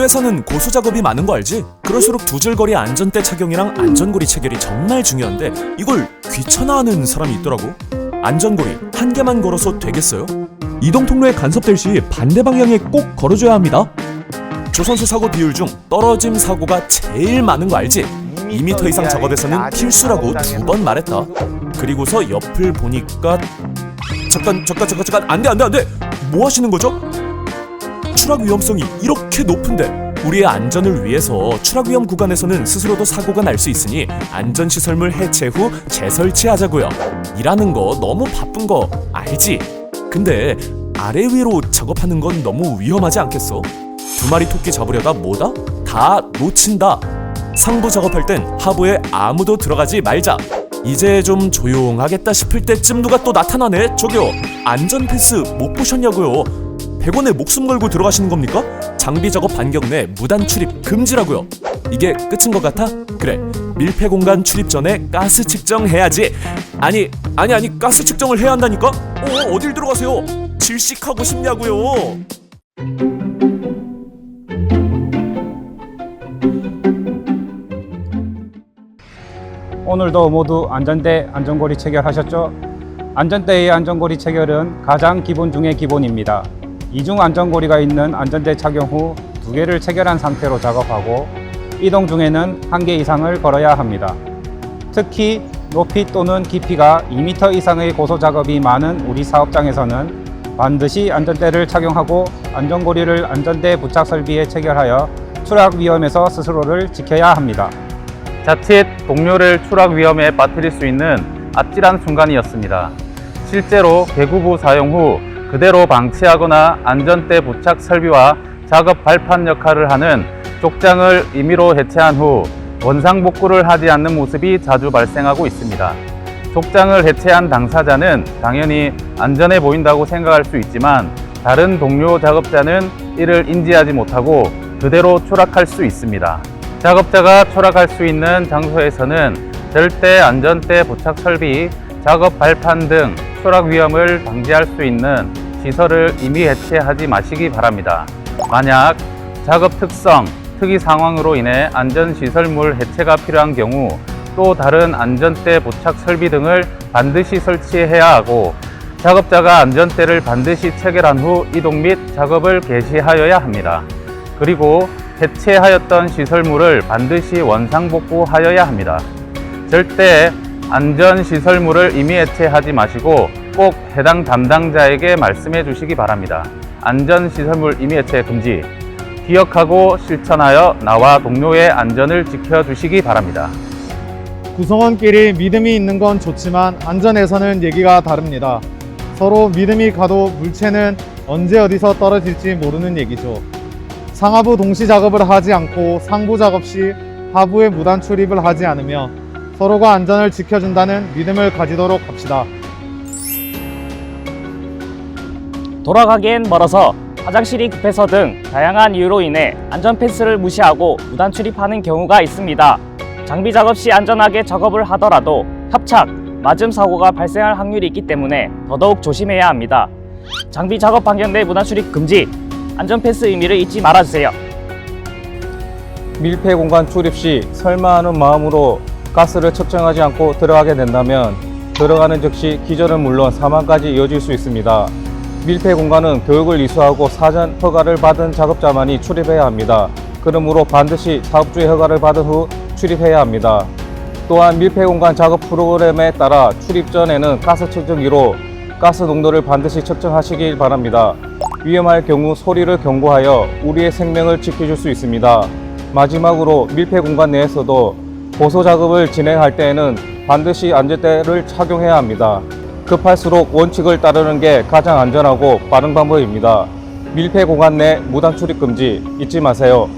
회사는 고소 작업이 많은 거 알지? 그럴수록 두 줄거리 안전대 착용이랑 안전고리 체결이 정말 중요한데 이걸 귀찮아하는 사람이 있더라고. 안전고리 한 개만 걸어서 되겠어요? 이동 통로에 간섭될 시 반대 방향에 꼭 걸어줘야 합니다. 조선소 사고 비율 중 떨어짐 사고가 제일 많은 거 알지? 2m 이상 작업에서는 필수라고 두 번 말했다. 그리고서 옆을 보니까 잠깐 잠깐 잠깐 잠깐 안돼 안돼 안돼 뭐 하시는 거죠? 추락 위험성이 이렇게 높은데 우리의 안전을 위해서 추락 위험 구간에서는 스스로도 사고가 날 수 있으니 안전 시설물 해체 후 재설치하자고요. 일하는 거 너무 바쁜 거 알지? 근데 아래 위로 작업하는 건 너무 위험하지 않겠어? 두 마리 토끼 잡으려다 뭐다? 다 놓친다. 상부 작업할 땐 하부에 아무도 들어가지 말자. 이제 좀 조용하겠다 싶을 때쯤 누가 또 나타나네. 저기요. 안전 패스 못 보셨냐고요. 100원에 목숨 걸고 들어가시는 겁니까? 장비 작업 반경 내 무단 출입 금지라고요. 이게 끝인 것 같아? 그래. 밀폐 공간 출입 전에 가스 측정해야지. 아니, 아니 아니 가스 측정을 해야 한다니까? 어, 어딜 들어가세요? 질식하고 싶냐고요. 오늘도 모두 안전대 안전고리 체결하셨죠? 안전대의 안전고리 체결은 가장 기본 중의 기본입니다. 이중 안전고리가 있는 안전대 착용 후 두 개를 체결한 상태로 작업하고 이동 중에는 한 개 이상을 걸어야 합니다. 특히 높이 또는 깊이가 2m 이상의 고소 작업이 많은 우리 사업장에서는 반드시 안전대를 착용하고 안전고리를 안전대 부착 설비에 체결하여 추락 위험에서 스스로를 지켜야 합니다. 자칫 동료를 추락 위험에 빠뜨릴 수 있는 아찔한 순간이었습니다. 실제로 개구부 사용 후 그대로 방치하거나 안전대 부착 설비와 작업 발판 역할을 하는 족장을 임의로 해체한 후 원상 복구를 하지 않는 모습이 자주 발생하고 있습니다. 족장을 해체한 당사자는 당연히 안전해 보인다고 생각할 수 있지만 다른 동료 작업자는 이를 인지하지 못하고 그대로 추락할 수 있습니다. 작업자가 추락할 수 있는 장소에서는 절대 안전대 부착 설비, 작업 발판 등 추락 위험을 방지할 수 있는 시설을 임의 해체하지 마시기 바랍니다. 만약 작업 특성, 특이 상황으로 인해 안전시설물 해체가 필요한 경우 또 다른 안전대 부착 설비 등을 반드시 설치해야 하고 작업자가 안전대를 반드시 체결한 후 이동 및 작업을 개시하여야 합니다. 그리고 해체하였던 시설물을 반드시 원상복구하여야 합니다. 절대 안전시설물을 임의 해체하지 마시고 꼭 해당 담당자에게 말씀해 주시기 바랍니다. 안전시설물 임의 해체 금지. 기억하고 실천하여 나와 동료의 안전을 지켜주시기 바랍니다. 구성원끼리 믿음이 있는 건 좋지만 안전에서는 얘기가 다릅니다. 서로 믿음이 가도 물체는 언제 어디서 떨어질지 모르는 얘기죠. 상하부 동시 작업을 하지 않고 상부 작업 시 하부에 무단 출입을 하지 않으며 서로가 안전을 지켜준다는 믿음을 가지도록 합시다. 돌아가기엔 멀어서 화장실이 급해서 등 다양한 이유로 인해 안전 패스를 무시하고 무단 출입하는 경우가 있습니다. 장비 작업 시 안전하게 작업을 하더라도 협착, 맞음 사고가 발생할 확률이 있기 때문에 더더욱 조심해야 합니다. 장비 작업 반경 내 무단 출입 금지, 안전 패스 의미를 잊지 말아주세요. 밀폐 공간 출입 시 설마 하는 마음으로 가스를 측정하지 않고 들어가게 된다면 들어가는 즉시 기절은 물론 사망까지 이어질 수 있습니다. 밀폐 공간은 교육을 이수하고 사전 허가를 받은 작업자만이 출입해야 합니다. 그러므로 반드시 사업주의 허가를 받은 후 출입해야 합니다. 또한 밀폐 공간 작업 프로그램에 따라 출입 전에는 가스 측정기로 가스 농도를 반드시 측정하시길 바랍니다. 위험할 경우 소리를 경고하여 우리의 생명을 지켜줄 수 있습니다. 마지막으로 밀폐 공간 내에서도 보소 작업을 진행할 때에는 반드시 안전대를 착용해야 합니다. 급할수록 원칙을 따르는 게 가장 안전하고 빠른 방법입니다. 밀폐 공간 내 무단 출입 금지 잊지 마세요.